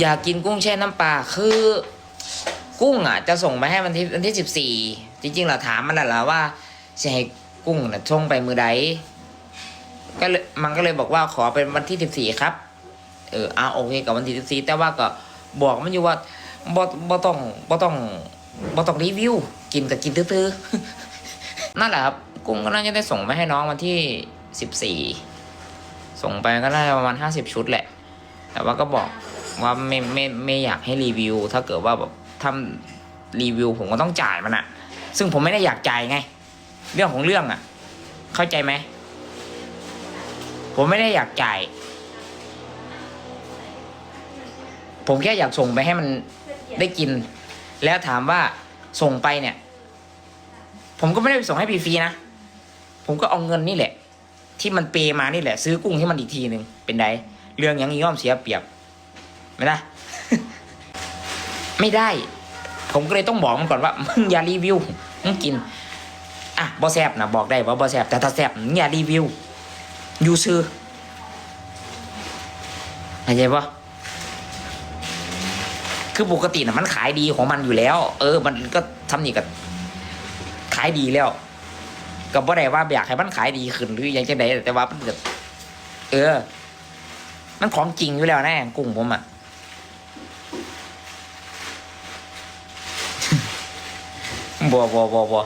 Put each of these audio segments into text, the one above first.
อยากกินกุ้งแช่น้ำปลาคือกุ้งอะ จะส่งไปให้วันที่วันที่สิบสี่จริงๆเราถามมันแหละว่าจะให้กุ้งน่ะส่งไปมือใดก็เลยมันก็เลยบอกว่าขอเป็นวันที่สิบสี่ครับ เออเอาโอเคกับวันที่สิบสี่แต่ว่าก็บอกมันอยู่ว่าบ่บ่ต้องบ่ต้องบ่ต้องรีวิว กินก็กินตื้อๆนั่นแหละครับ กุ้งก็น่าจะได้ส่งไปให้น้องวันที่สิบสี่ส่งไปก็น่าจะประมาณห้าสิบชุดแหละ แต่ว่าก็บอก ว่าไม่ไม่ไม่อยากให้รีวิว ถ้าเกิดว่าแบบทำรีวิวผมก็ต้องจ่ายมันอะซึ่งผมไม่ได้อยากจ่ายไง เรื่องของเรื่องอะเข้าใจไหมผมไม่ได้อยากจ่าย ผมแค่อยากส่งไปให้มันได้กิน แล้วถามว่าส่งไปเนี่ย ผมก็ไม่ได้ส่งให้ฟรีๆนะ ผมก็เอาเงินนี่แหละ ที่มันเปมานี่แหละ ซื้อกุ้งให้มันอีกทีหนึ่งเป็นไดเรื่องอยังนี้ย่อมเสียเปรียบ ไม่ได้ไม่ได้ ผมก็เลยต้องบอกมันก่อนว่ามึงอย่ารีวิวมึงกิน อะบอแซบนะบอกได้ว่าบอแซบแต่ถ้าแซบมึงอย่ารีวิวอยู่ซื้อเข้าใจปะคือปกตินะมันขายดีของมันอยู่แล้ว เออ มันก็ทำนี่กับขายดีแล้วก็บ่ได้ว่าอยากให้มันขายดีขึ้นหรือยังจังใดแต่ว่ามันก็เออ มันของจริงอยู่แล้วแน่กุ้งผมอะ บัวบัวบัวบัว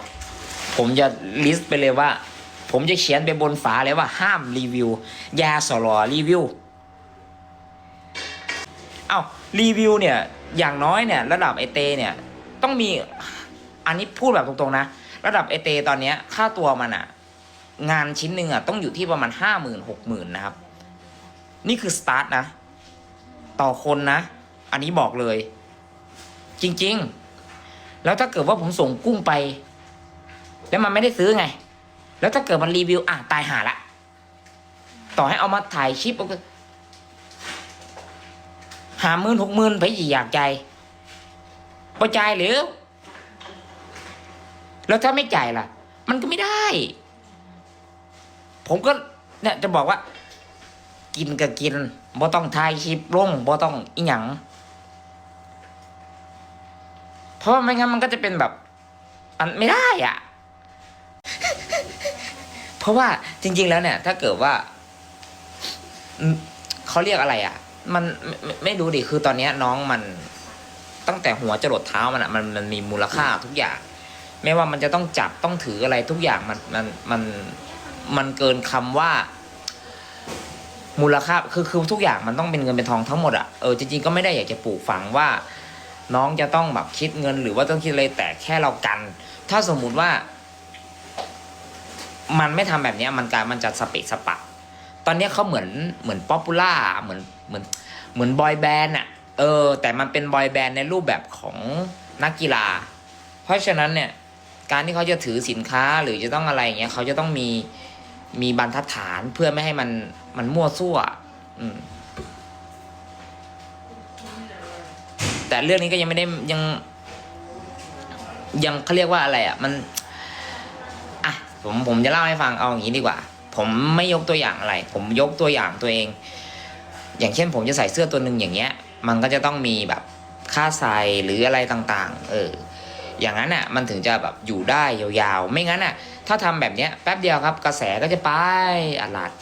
ผมจะลิสต์ไปเลยว่า ผมจะเขียนไปบนฝาเลยว่าห้ามรีวิว ยาสลอรีวิว เอารีวิวเนี่ยอย่างน้อยเนี่ยระดับไอเตเนี่ยต้องมีอันนี้พูดแบบตรงๆนะ ระดับไอเตตอนเนี้ยค่าตัวมันอะงานชิ้นหนึ่งอะต้องอยู่ที่ประมาณห้าหมื่นหกหมื่นนะครับ นี่คือสตาร์ทนะ ต่อคนนะ อันนี้บอกเลย จริง ๆ แล้วถ้าเกิดว่าผมส่งกุ้งไป แล้วมันไม่ได้ซื้อไง แล้วถ้าเกิดมันรีวิวอะตายหาละต่อให้เอามาถ่ายคลิปก็หาหมื่นหกหมื่นไปยี่อยากใจพอใจายหรือ แล้วถ้าไม่จ่ายล่ะ มันก็ไม่ได้ ผมก็เนี่ยจะบอกว่า กินก็กินบ่ต้องถ่ายคลิปลงบ่ต้องอีหยัง เพราะไม่งั้นมันก็จะเป็นแบบมันไม่ได้อะ เพราะว่าจริง ๆ แล้วเนี่ย ถ้าเกิดว่าเขาเรียกอะไรอะ มันไม่ไม่รู้ดิคือตอนนี้น้องมันตั้งแต่หัวจรดเท้ามันอะมันมันมีมูลค่าทุกอย่าง ไม่ว่ามันจะต้องจับต้องถืออะไรทุกอย่างมันมันมันมันเกินคำว่า มูลค่าคือคือทุกอย่างมันต้องเป็นเงินเป็นทองทั้งหมดอะเออจริงๆก็ไม่ได้อยากจะปลูกฝังว่า น้องจะต้องแบบคิดเงิน หรือว่าต้องคิดอะไรแต่แค่เรากัน ถ้าสมมุติว่า มันไม่ทำแบบนี้มันกายมันจะสเปะสปะ ตอนนี้เขาเหมือนเหมือนป๊อปปูล่าเหมือนเหมือนเหมือนบอยแบนด์อะเออ แต่มันเป็นบอยแบนด์ในรูปแบบของนักกีฬา เพราะฉะนั้นเนี่ย การที่เขาจะถือสินค้าหรือจะต้องอะไรอย่างเงี้ยเขาจะต้องมีมีบรรทัดฐานเพื่อไม่ให้มันมันมั่วซั่ว อืม แต่เรื่องนี้ก็ยังไม่ได้ยัง ยังเขาเรียกว่าอะไรอะ มันอะผมผมจะเล่าให้ฟังเอาอย่างนี้ดีกว่า ผมไม่ยกตัวอย่างอะไร ผมยกตัวอย่างตัวเอง อย่างเช่น ผมจะใส่เสื้อตัวหนึ่งอย่างเงี้ย มันก็จะต้องมีแบบค่าใส่หรืออะไรต่างๆ เออ อย่างนั้นอะ มันถึงจะแบบอยู่ได้ยาวๆ ไม่งั้นอะ ถ้าทำแบบเนี้ยแป๊บเดียวครับ กระแสก็จะไปอัดลัด